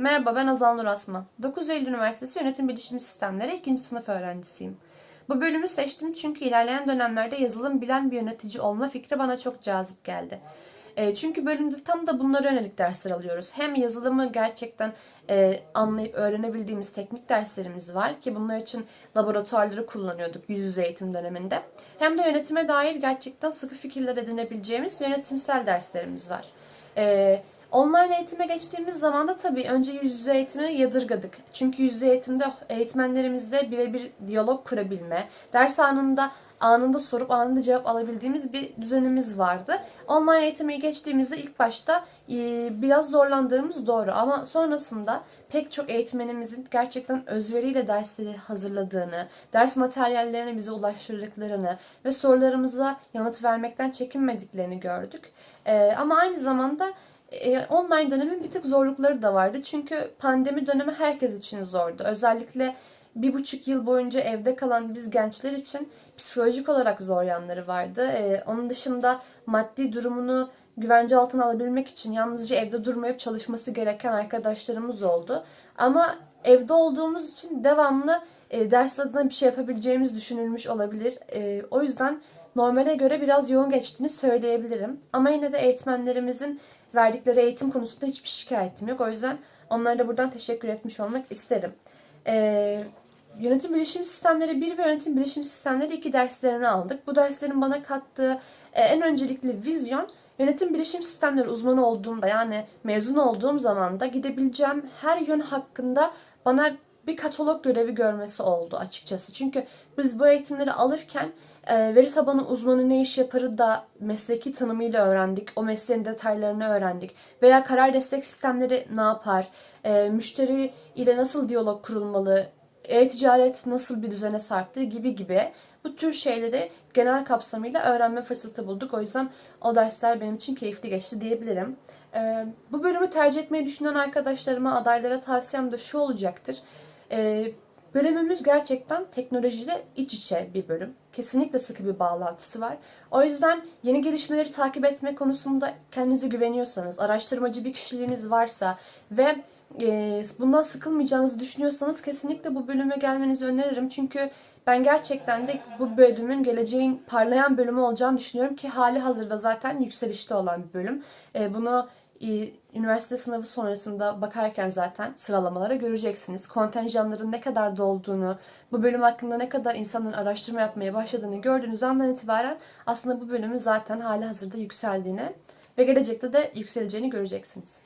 Merhaba ben Azal Nur Asma. 9 Eylül Üniversitesi Yönetim Bilişim Sistemleri 2. sınıf öğrencisiyim. Bu bölümü seçtim çünkü ilerleyen dönemlerde yazılım bilen bir yönetici olma fikri bana çok cazip geldi. E, çünkü bölümde tam da bunlara yönelik dersler alıyoruz. Hem yazılımı gerçekten e, anlayıp öğrenebildiğimiz teknik derslerimiz var ki bunlar için laboratuvarları kullanıyorduk yüz yüze eğitim döneminde. Hem de yönetime dair gerçekten sıkı fikirler edinebileceğimiz yönetimsel derslerimiz var. E, Online eğitime geçtiğimiz zaman da tabii önce yüz yüze eğitimi yadırgadık. Çünkü yüz yüze eğitimde eğitmenlerimizle birebir diyalog kurabilme, ders anında anında sorup anında cevap alabildiğimiz bir düzenimiz vardı. Online eğitime geçtiğimizde ilk başta e, biraz zorlandığımız doğru ama sonrasında pek çok eğitmenimizin gerçekten özveriyle dersleri hazırladığını, ders materyallerini bize ulaştırdıklarını ve sorularımıza yanıt vermekten çekinmediklerini gördük. E, ama aynı zamanda e, online dönemin bir tık zorlukları da vardı. Çünkü pandemi dönemi herkes için zordu. Özellikle bir buçuk yıl boyunca evde kalan biz gençler için psikolojik olarak zor yanları vardı. E, onun dışında maddi durumunu güvence altına alabilmek için yalnızca evde durmayıp çalışması gereken arkadaşlarımız oldu. Ama evde olduğumuz için devamlı e, ders adına bir şey yapabileceğimiz düşünülmüş olabilir. E, o yüzden normale göre biraz yoğun geçtiğini söyleyebilirim. Ama yine de eğitmenlerimizin verdikleri eğitim konusunda hiçbir şikayetim yok. O yüzden onlara da buradan teşekkür etmiş olmak isterim. Ee, yönetim bilişim sistemleri 1 ve yönetim bilişim sistemleri 2 derslerini aldık. Bu derslerin bana kattığı e, en öncelikli vizyon yönetim bilişim sistemleri uzmanı olduğumda yani mezun olduğum zaman da gidebileceğim her yön hakkında bana bir katalog görevi görmesi oldu açıkçası. Çünkü biz bu eğitimleri alırken e, veri tabanı uzmanı ne iş yaparı da mesleki tanımıyla öğrendik. O mesleğin detaylarını öğrendik. Veya karar destek sistemleri ne yapar? E, müşteri ile nasıl diyalog kurulmalı? E-ticaret nasıl bir düzene sahiptir gibi gibi bu tür şeyleri genel kapsamıyla öğrenme fırsatı bulduk. O yüzden o dersler benim için keyifli geçti diyebilirim. Ee, bu bölümü tercih etmeyi düşünen arkadaşlarıma, adaylara tavsiyem de şu olacaktır. Ee, bölümümüz gerçekten teknolojiyle iç içe bir bölüm. Kesinlikle sıkı bir bağlantısı var. O yüzden yeni gelişmeleri takip etme konusunda kendinize güveniyorsanız, araştırmacı bir kişiliğiniz varsa ve e, bundan sıkılmayacağınızı düşünüyorsanız kesinlikle bu bölüme gelmenizi öneririm. Çünkü ben gerçekten de bu bölümün geleceğin parlayan bölümü olacağını düşünüyorum ki hali hazırda zaten yükselişte olan bir bölüm. E, bunu e, üniversite sınavı sonrasında bakarken zaten sıralamalara göreceksiniz. Kontenjanların ne kadar dolduğunu, bu bölüm hakkında ne kadar insanların araştırma yapmaya başladığını gördüğünüz andan itibaren aslında bu bölümün zaten hali hazırda yükseldiğini ve gelecekte de yükseleceğini göreceksiniz.